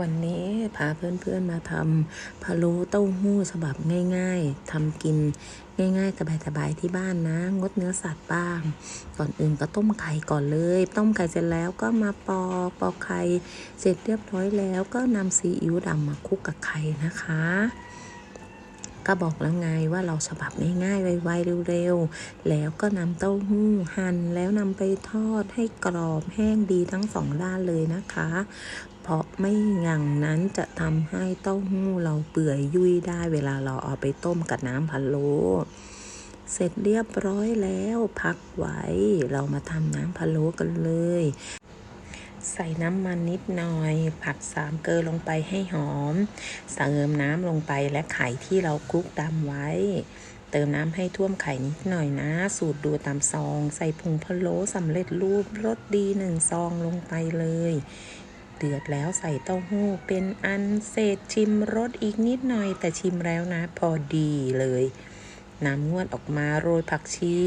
วันนี้พาเพื่อนๆมาทำพะโล้เต้าหู้ฉบับง่าย ๆทำกินง่ายๆสบายๆที่บ้านนะ งดเนื้อสัตว์บ้าง ก่อนอื่นก็ต้มไข่ก่อนเลย ต้มไข่เสร็จแล้วก็มาปอกปอกไข่เสร็จเรียบร้อยแล้วก็นำซีอิ๊วดำมาคลุกกับไข่นะคะ ก็บอกแล้วไงว่าเราฉบับง่ายๆไวๆเร็วๆ แล้วก็นำเต้าหู้หั่นแล้วนำไปทอดให้กรอบแห้งดีทั้งสองด้านเลยนะคะ เพราะไม่อย่างนั้นจะทำให้เต้าหู้เราเปื่อยยุ่ยได้เวลาเราเอาไปต้มกับน้ำพะโล้เสร็จเรียบร้อยแล้วพักไว้ เรามาทำน้ำพะโล้กันเลย ใส่น้ำมันนิดหน่อย ผัดสามเกลือลงไปให้หอม เติมน้ำลงไปและไข่ที่เราคลุกดำไว้ เติมน้ำให้ท่วมไข่นิดหน่อยนะ สูตรดูตามซอง ใส่ผงพะโล้สำเร็จรูปรสดีหนึ่งซองลงไปเลย เดือดแล้วใส่เต้าหู้เป็นอันเสร็จชิมรสอีกนิดหน่อย แต่ชิมแล้วนะ พอดีเลย น้ำงวดออกมาโรยผักชี